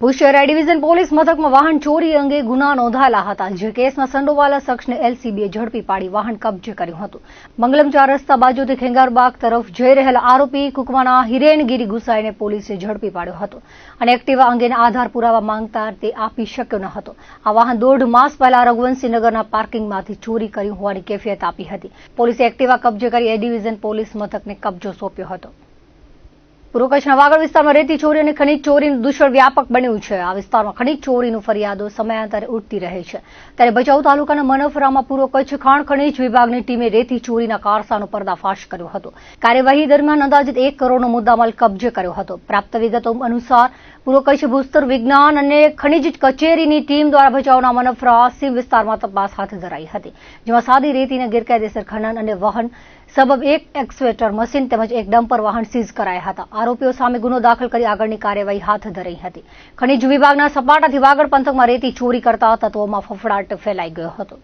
ભુજ શહેર division police મથકમાં વાહન ચોરી અંગે ગુના નોંધાયેલા હતા. જે કેસમાં સંડોવાલા શખ્સને એલસીબીએ ઝડપી પાડી વાહન કબજે કર્યું હતું. મંગલમ ચાર રસ્તા બાજુથી ખેંગારબાગ તરફ જઈ રહેલા આરોપી કુકવાના હિરેનગીરી ગુસાઈને પોલીસે ઝડપી પાડ્યો હતો અને એક્ટિવા અંગેના આધાર પુરાવા માંગતા તે આપી શક્યો ન હતો. આ વાહન દોઢ માસ પહેલા રઘુવંશીનગરના પાર્કિંગમાંથી ચોરી કરી હોવાની કેફિયત આપી હતી. પોલીસે એક્ટિવા કબજે કરી એ ડિવિઝન પોલીસ મથકને કબજો સોંપ્યો હતો. પૂર્વ કચ્છના વાગડ વિસ્તારમાં રેતી ચોરી અને ખનીજ ચોરીનું દૂષણ વ્યાપક બન્યું છે. આ વિસ્તારમાં ખનીજ ચોરીનું ફરિયાદો સમયાંતરે ઉઠતી રહે છે. ત્યારે ભચાઉ તાલુકાના મનફરામાં પૂર્વ કચ્છ ખાણ ખનીજ વિભાગની ટીમે રેતી ચોરીના કારસાનો પર્દાફાશ કર્યો હતો. કાર્યવાહી દરમિયાન અંદાજિત એક કરોડનો મુદ્દામાલ કબજે કર્યો હતો. પ્રાપ્ત વિગતો અનુસાર પૂર્વ કચ્છ ભૂસ્તર વિજ્ઞાન અને ખનીજ કચેરીની ટીમ દ્વારા ભચાઉના મનફરા સીમ વિસ્તારમાં તપાસ હાથ ધરાઈ હતી, જેમાં સાદી રેતીના ગેરકાયદેસર ખનન અને વહન, સબબ એક એક્સવેટર મશીન તેમજ એક ડમ્પર વાહન સીઝ કરાયા હતા. આરોપીઓ સામે ગુનો દાખલ કરી આગળની કાર્યવાહી હાથ ધરાઈ હતી. ખનીજ વિભાગના સપાટાથી વાગડ પંથકમાં રેતી ચોરી કરતા તત્વોમાં ફફડાટ ફેલાઈ ગયો હતો.